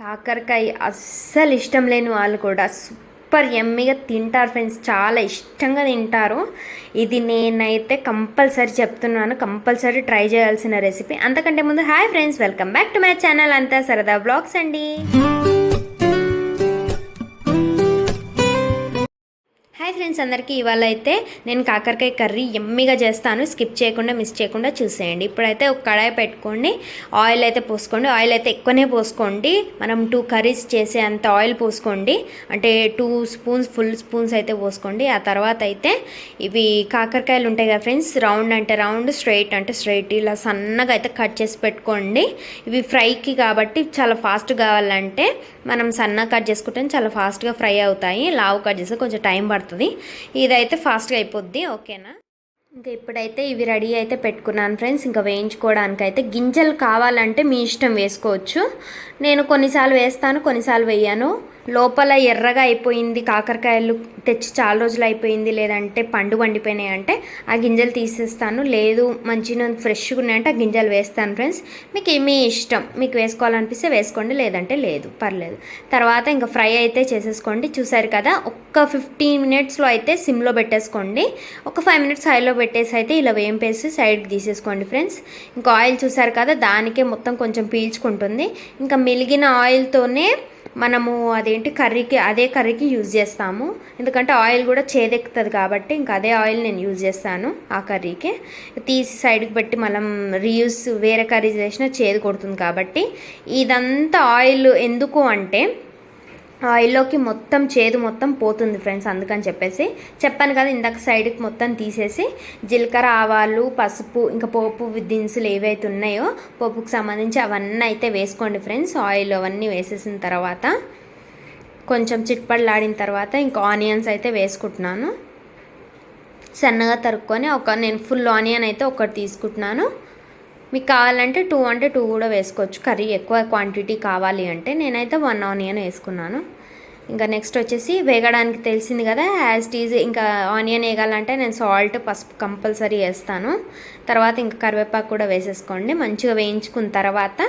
కాకరకాయ అస్సలు ఇష్టం లేని వాళ్ళు కూడా సూపర్ ఎమ్మిగా తింటారు ఫ్రెండ్స్. చాలా ఇష్టంగా తింటారు. ఇది నేనైతే కంపల్సరీ చెప్తున్నాను. కంపల్సరీ ట్రై చేయాల్సిన రెసిపీ. అంతకంటే ముందు hi friends welcome back to my channel అంతా. సరదా బ్లాగ్స్ అండి. హాయ్ ఫ్రెండ్స్ అందరికీ ఇవాళ అయితే నేను కాకరకాయ కర్రీ ఎమ్మిగా చేస్తాను. స్కిప్ చేయకుండా మిస్ చేయకుండా చూసేయండి. ఇప్పుడైతే ఒక కడాయి పెట్టుకోండి. ఆయిల్ అయితే పోసుకోండి. ఆయిల్ అయితే ఎక్కువనే పోసుకోండి. మనం టూ కర్రీస్ చేసే అంత ఆయిల్ పోసుకోండి. అంటే టూ స్పూన్స్ ఫుల్ స్పూన్స్ అయితే పోసుకోండి. ఆ తర్వాత అయితే ఇవి కాకరకాయలు ఉంటాయి కదా ఫ్రెండ్స్ రౌండ్ అంటే రౌండ్ స్ట్రైట్ అంటే స్ట్రైట్ ఇలా సన్నగా అయితే కట్ చేసి పెట్టుకోండి. ఇవి ఫ్రైకి కాబట్టి చాలా ఫాస్ట్ కావాలంటే మనం సన్నగా కట్ చేసుకుంటే చాలా ఫాస్ట్గా ఫ్రై అవుతాయి. లావు కట్ చేస్తే కొంచెం టైం పడుతుంది. ఇదైతే ఫాస్ట్గా అయిపోద్ది. ఓకేనా? ఇంకా ఇప్పుడైతే ఇవి రెడీ అయితే పెట్టుకున్నాను ఫ్రెండ్స్. ఇంకా వేయించుకోవడానికి అయితే గింజలు కావాలంటే మీ ఇష్టం వేసుకోవచ్చు. నేను కొన్నిసార్లు వేస్తాను కొన్నిసార్లు వేయను. లోపల ఎర్రగా అయిపోయింది కాకరకాయలు తెచ్చి చాలా రోజులు అయిపోయింది లేదంటే పండు వండిపోయినాయి అంటే ఆ గింజలు తీసేస్తాను. లేదు మంచిగా ఫ్రెష్గా ఉన్నాయంటే ఆ గింజలు వేస్తాను ఫ్రెండ్స్. మీకు మీ ఇష్టం. మీకు వేసుకోవాలనిపిస్తే వేసుకోండి లేదంటే లేదు పర్లేదు. తర్వాత ఇంకా ఫ్రై అయితే చేసేసుకోండి. చూసారు కదా ఒక్క ఫిఫ్టీన్ మినిట్స్లో అయితే సిమ్లో పెట్టేసుకోండి. ఒక ఫైవ్ మినిట్స్ హైలో పెట్టేసి అయితే ఇలా వేంపేసి సైడ్కి తీసేసుకోండి ఫ్రెండ్స్. ఇంకా ఆయిల్ చూసారు కదా దానికే మొత్తం కొంచెం పీల్చుకుంటుంది. ఇంకా మిలిగిన ఆయిల్తోనే మనము అదేంటి కర్రీకి అదే కర్రీకి యూజ్ చేస్తాము. ఎందుకంటే ఆయిల్ కూడా చేదెక్కుతుంది కాబట్టి ఇంకా అదే ఆయిల్ నేను యూజ్ చేస్తాను ఆ కర్రీకి. తీసి సైడ్కి పెట్టి మనం రీయూస్ వేరే కర్రీ చేసినా చేదు కొడుతుంది కాబట్టి ఇదంతా ఆయిల్ ఎందుకు అంటే ఆయిల్లోకి మొత్తం చేదు మొత్తం పోతుంది ఫ్రెండ్స్ అందుకని చెప్పేసి చెప్పాను కదా ఇందాక సైడ్కి మొత్తం తీసేసి జీలకర్ర ఆవాలు పసుపు ఇంకా పోపు దినుసులు ఏవైతే ఉన్నాయో పోపుకి సంబంధించి అవన్నీ అయితే వేసుకోండి ఫ్రెండ్స్ ఆయిల్ అవన్నీ వేసేసిన తర్వాత కొంచెం చిట్పడలాడిన తర్వాత ఇంకా ఆనియన్స్ అయితే వేసుకుంటున్నాను. సన్నగా తరుక్కొని ఒక నేను ఫుల్ ఆనియన్ అయితే ఒకటి తీసుకుంటున్నాను. మీకు కావాలంటే టూ అంటే టూ కూడా వేసుకోవచ్చు. కర్రీ ఎక్కువ క్వాంటిటీ కావాలి అంటే నేనైతే వన్ ఆనియన్ వేసుకున్నాను. ఇంకా నెక్స్ట్ వచ్చేసి వేగడానికి తెలిసింది కదా యాజ్ టీజ్ ఇంకా ఆనియన్ వేగాలంటే నేను సాల్ట్ పసుపు కంపల్సరీ వేస్తాను. తర్వాత ఇంకా కరివేపాకు కూడా వేసేసుకోండి. మంచిగా వేయించుకున్న తర్వాత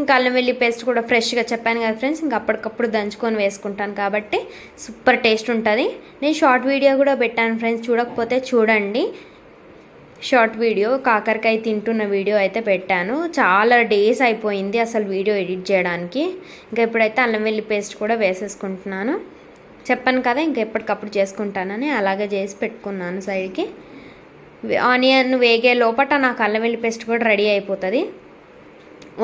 ఇంకా అల్లం వెల్లి పేస్ట్ కూడా ఫ్రెష్గా చెప్పాను కదా ఫ్రెండ్స్ ఇంకా అప్పటికప్పుడు దంచుకొని వేసుకుంటాను కాబట్టి సూపర్ టేస్ట్ ఉంటుంది. నేను షార్ట్ వీడియో కూడా పెట్టాను ఫ్రెండ్స్ చూడకపోతే చూడండి. షార్ట్ వీడియో కాకరకాయ తింటున్న వీడియో అయితే పెట్టాను. చాలా డేస్ అయిపోయింది అసలు వీడియో ఎడిట్ చేయడానికి. ఇంకా ఇప్పుడైతే అల్లం వెల్లి పేస్ట్ కూడా వేసేసుకుంటున్నాను. చెప్పాను కదా ఇంకా ఎప్పటికప్పుడు చేసుకుంటానని అలాగే చేసి పెట్టుకున్నాను సైడ్కి. ఆనియన్ వేగే లోపల నాకు అల్లం వెల్లి పేస్ట్ కూడా రెడీ అయిపోతుంది.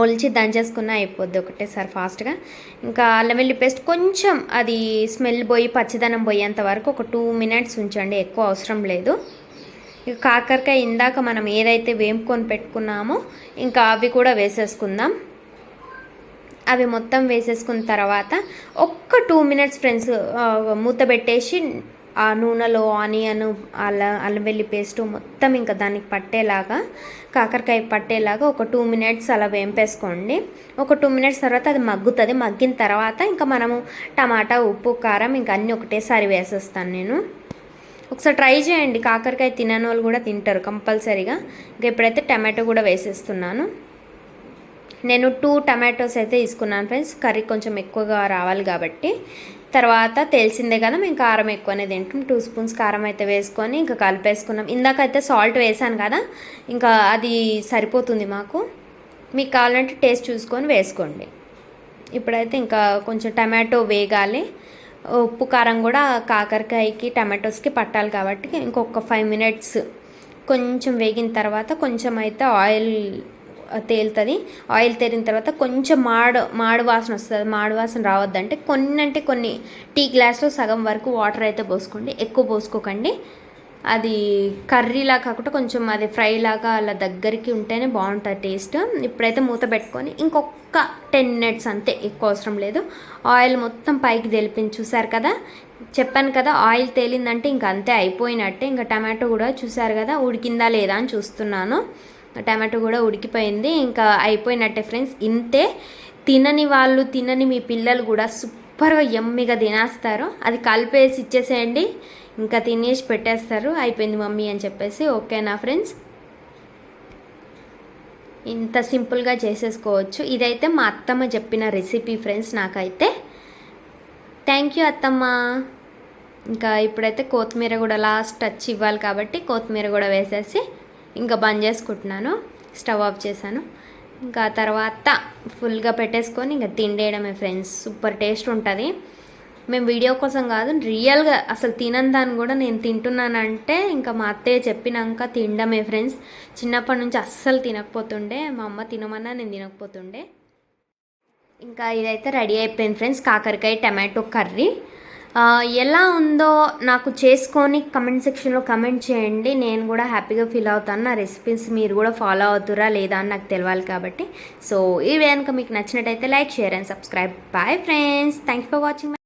ఒలిచి దంచేసుకున్న అయిపోద్ది ఒకటేసారి ఫాస్ట్గా. ఇంకా అల్లం వెల్లి పేస్ట్ కొంచెం అది స్మెల్ పోయి పచ్చిదనం పోయేంత వరకు ఒక టూ మినిట్స్ ఉంచండి ఎక్కువ అవసరం లేదు. ఇక కాకరకాయ ఇందాక మనం ఏదైతే వేంపుకొని పెట్టుకున్నామో ఇంకా అవి కూడా వేసేసుకుందాం. అవి మొత్తం వేసేసుకున్న తర్వాత ఒక్క టూ మినిట్స్ ఫ్రెండ్స్ మూత పెట్టేసి ఆ నూనెలో ఆనియన్ అల్లం అల్లం వెల్లి పేస్ట్ మొత్తం ఇంకా దానికి పట్టేలాగా కాకరకాయ పట్టేలాగా ఒక టూ మినిట్స్ అలా వేంపేసుకోండి. ఒక టూ మినిట్స్ తర్వాత అది మగ్గుతుంది. మగ్గిన తర్వాత ఇంకా మనము టమాటా ఉప్పు కారం ఇంకా అన్నీ ఒకటేసారి వేసేస్తాను నేను. ఒకసారి ట్రై చేయండి. కాకరకాయ తినని వాళ్ళు కూడా తింటారు కంపల్సరీగా. ఇంకా ఇప్పుడైతే టమాటో కూడా వేసేస్తున్నాను. నేను టూ టమాటోస్ అయితే తీసుకున్నాను ఫ్రెండ్స్. కర్రీ కొంచెం ఎక్కువగా రావాలి కాబట్టి. తర్వాత తెలిసిందే కదా మేము కారం ఎక్కువనే తింటాం. టూ స్పూన్స్ కారం అయితే వేసుకొని ఇంకా కలిపేసుకున్నాం. ఇందాక అయితే సాల్ట్ వేసాను కదా ఇంకా అది సరిపోతుంది మాకు. మీకు కావాలంటే టేస్ట్ చూసుకొని వేసుకోండి. ఇప్పుడైతే ఇంకా కొంచెం టమాటో వేగాలి. ఉప్పు కారం కూడా కాకరకాయకి టమాటోస్కి పట్టాలి కాబట్టి ఇంకొక ఫైవ్ మినిట్స్ కొంచెం వేగిన తర్వాత కొంచెం అయితే ఆయిల్ తేలుతుంది. ఆయిల్ తేలిన తర్వాత కొంచెం మాడు మాడు వాసన వస్తుంది. మాడు వాసన రావద్దంటే కొన్ని అంటే కొన్ని టీ గ్లాస్లో సగం వరకు వాటర్ అయితే పోసుకోండి. ఎక్కువ పోసుకోకండి. అది కర్రీలా కాకుండా కొంచెం అది ఫ్రై లాగా అలా దగ్గరికి ఉంటేనే బాగుంటుంది టేస్ట్. ఇప్పుడైతే మూత పెట్టుకొని ఇంకొక టెన్ మినిట్స్ అంతే ఎక్కువ అవసరం లేదు. ఆయిల్ మొత్తం పైకి తెలిపింది చూసారు కదా? చెప్పాను కదా ఆయిల్ తేలిందంటే ఇంకా అంతే అయిపోయినట్టే. ఇంకా టమాటో కూడా చూసారు కదా ఉడికిందా లేదా అని చూస్తున్నాను. టమాటో కూడా ఉడికిపోయింది ఇంకా అయిపోయినట్టే ఫ్రెండ్స్. ఇంతే. తినని వాళ్ళు తినని మీ పిల్లలు కూడా సూపర్గా ఎమ్మిగా తినేస్తారు. అది కలిపేసి ఇచ్చేసేయండి. ఇంకా తినేసి పెట్టేస్తారు. అయిపోయింది మమ్మీ అని చెప్పేసి ఓకేనా ఫ్రెండ్స్? ఇంత సింపుల్గా చేసేసుకోవచ్చు. ఇదైతే మా అత్తమ్మ చెప్పిన రెసిపీ ఫ్రెండ్స్ నాకైతే. థ్యాంక్ యూ అత్తమ్మ. ఇంకా ఇప్పుడైతే కొత్తిమీర కూడా లాస్ట్ టచ్ ఇవ్వాలి కాబట్టి కొత్తిమీర కూడా వేసేసి ఇంకా బంద్ చేసుకుంటున్నాను. స్టవ్ ఆఫ్ చేశాను. ఇంకా తర్వాత ఫుల్గా పెట్టేసుకొని ఇంకా తిండేయడమే ఫ్రెండ్స్. సూపర్ టేస్ట్ ఉంటుంది. మేము వీడియో కోసం కాదు రియల్గా అసలు తినని దాన్ని కూడా నేను తింటున్నానంటే ఇంకా మా అత్తయ్య చెప్పినాక తినడమే ఫ్రెండ్స్. చిన్నప్పటి నుంచి అస్సలు తినకపోతుండే మా అమ్మ తినమన్నా నేను తినకపోతుండే. ఇంకా ఇదైతే రెడీ అయిపోయింది ఫ్రెండ్స్ కాకరకాయ టమాటో కర్రీ. ఎలా ఉందో నాకు చేసుకొని కమెంట్ సెక్షన్లో కమెంట్ చేయండి. నేను కూడా హ్యాపీగా ఫీల్ అవుతాను. నా రెసిపీస్ మీరు కూడా ఫాలో అవుతురా లేదా అని నాకు తెలియాలి కాబట్టి. సో ఈ వీడియో కనుక మీకు నచ్చినట్టయితే like share and subscribe. Bye friends thank for watching